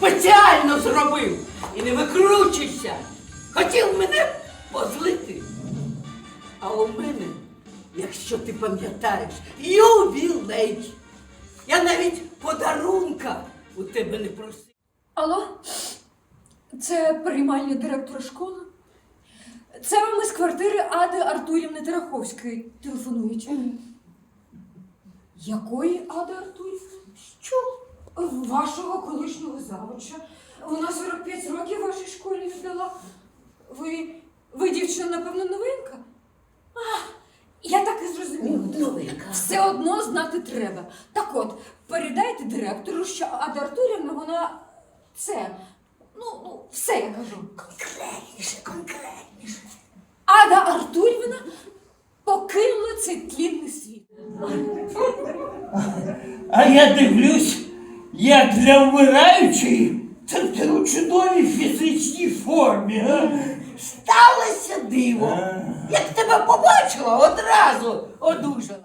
спеціально зробив і не викручуйся. Хотів мене позлити. А у мене, якщо ти пам'ятаєш, ювілей. Я навіть подарунка у тебе не просив. Алло, це приймальня директора школи. Це вам із квартири Ади Артурівни Тараховської телефонують. Якої Ади Артурівни? Що? Вашого колишнього завуча. Вона 45 років вашій школі віддала. Ви, ви дівчина, напевно, новинка? А, я так і зрозуміла. Новинка. Все одно знати треба. Так от, передайте директору, що Ада Артурівна, вона це. Ну, ну, все я кажу. Конкретніше, конкретніше. Ада Артурівна покинула цей тлінний світ. А я дивлюсь, як для вмираючої, так ти у чудовій фізичній формі, а? Сталося диво. Як тебе побачила, одразу одужала.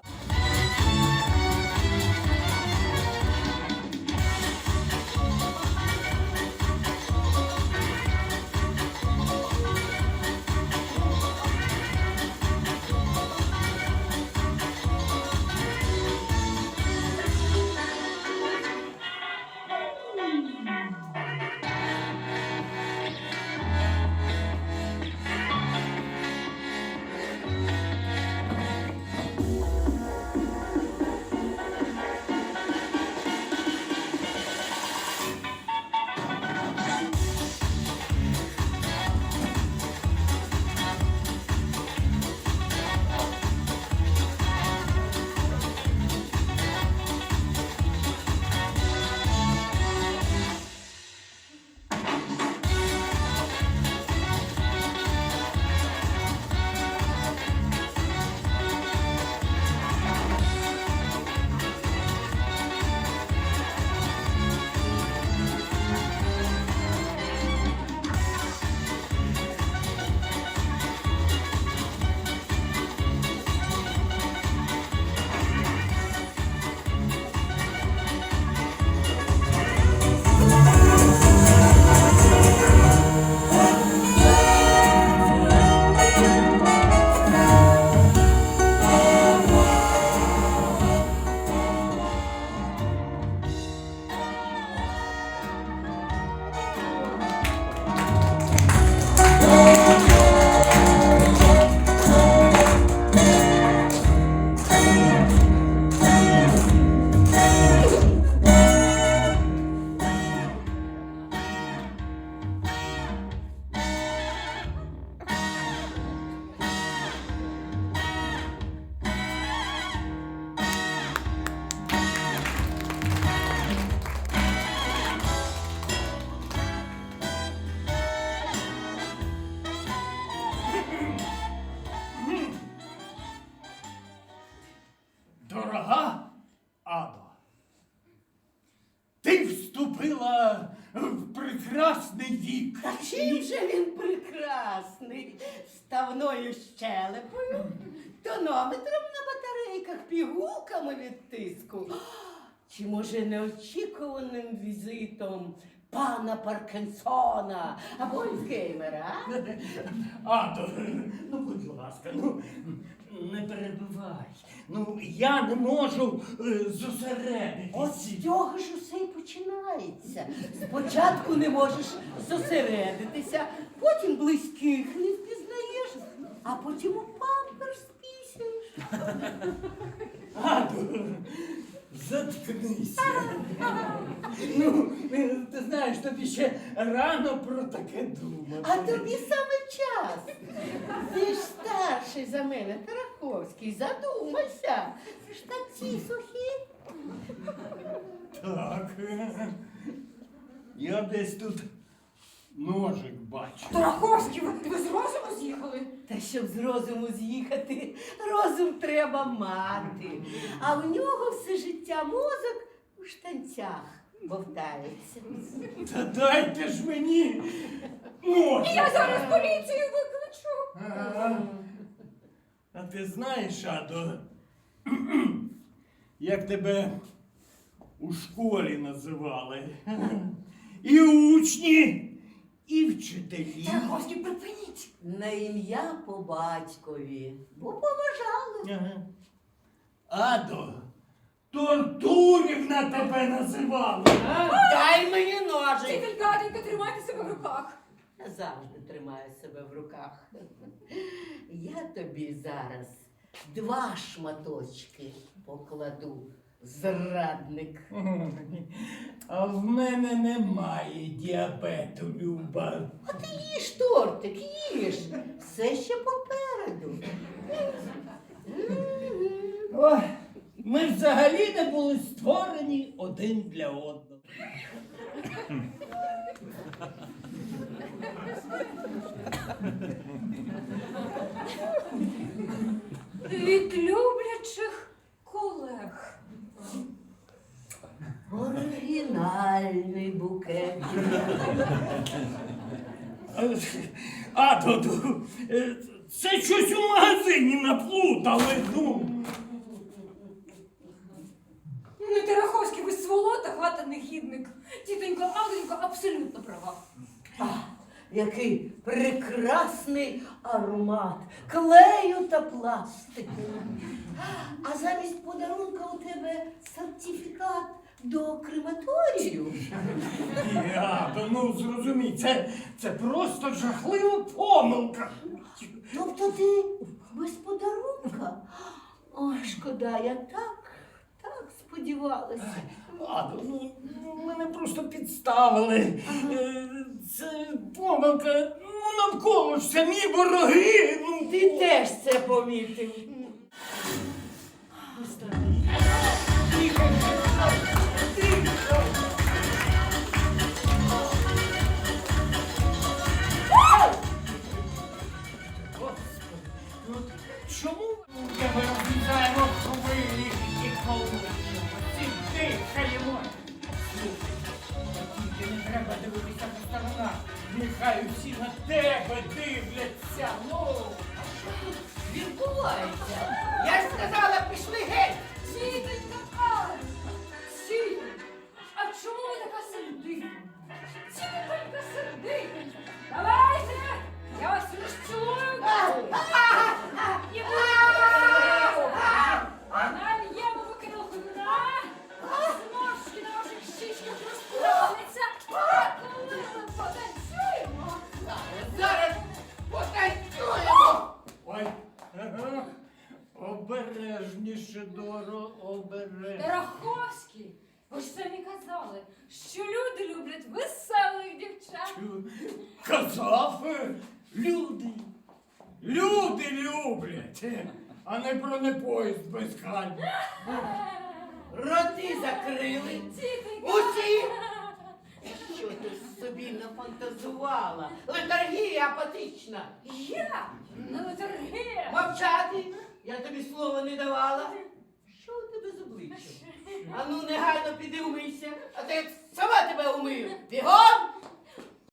Та чим же він прекрасний? Ставною щелепою, тонометром на батарейках, пігулками від тиску. Чи може неочікуваним візитом пана Паркінсона або Альцгеймера? а? Адо, ну будь ласка, ну не перебивай. Ну я не можу е, зосередитися. От з цього ж усе й починається. Спочатку не можеш зосередитися, потім близьких не впізнаєш, а потім у памперс пісяєш. Адо, заткнися. ну, е, ти знаєш, тобі ще рано про таке думати. А тобі саме час. Ти ж старший за мене, Тараховський, задумайся. Штанці сухі. Так. Я десь тут ножик бачу. Тараховський, ви, ви з розуму з'їхали? Та щоб з розуму з'їхати, розум треба мати. А в нього все життя мозок у штанцях бовтається. Та дайте ж мені ножик. Я зараз поліцію викличу. А, а ти знаєш, Адо, як тебе у школі називали? і учні, і вчителі. Тараховський, припиніть! На ім'я по батькові, бо поважали. Ага. Адо, Тортурівна тебе називала. а? Дай мені ножик. Вчителька, Аденька, тримайте себе в руках. Завжди тримаю себе в руках. Я тобі зараз два шматочки покладу, зрадник. А в мене немає діабету, Люба. А ти їж тортик, їж. Все ще попереду. Ой, ми взагалі не були створені один для одного. Від люблячих колег. Оригінальний букет. Е, Адо, е, це щось у магазині наплутали. Ну. Ну, Тараховський, ви сволота, хата негідник. Тітонько, Аденько абсолютно права. А, який прекрасний аромат клею та пластику. А замість подарунка у тебе сертифікат до крематорію. Ні, Адо, ну зрозумій, це, це просто жахлива помилка. Тобто ти без подарунка? Ой, шкода, я так сподівалася. Адо, ну мене просто підставили. Е, Це помилка. Ну навколо ж самі вороги. Ну, Ти теж це помітив. Господи, казали, що люди люблять веселих дівчат. Казав, люди. Люди люблять, а не бронепоїзд без хань. Роти закрили. Усі. Що ти собі нафантазувала? Летаргія апатична. Я на летаргія. Мовчати. Я тобі слова не давала. А ну негайно піди умийся, а то я сама тебе умию. Бігом!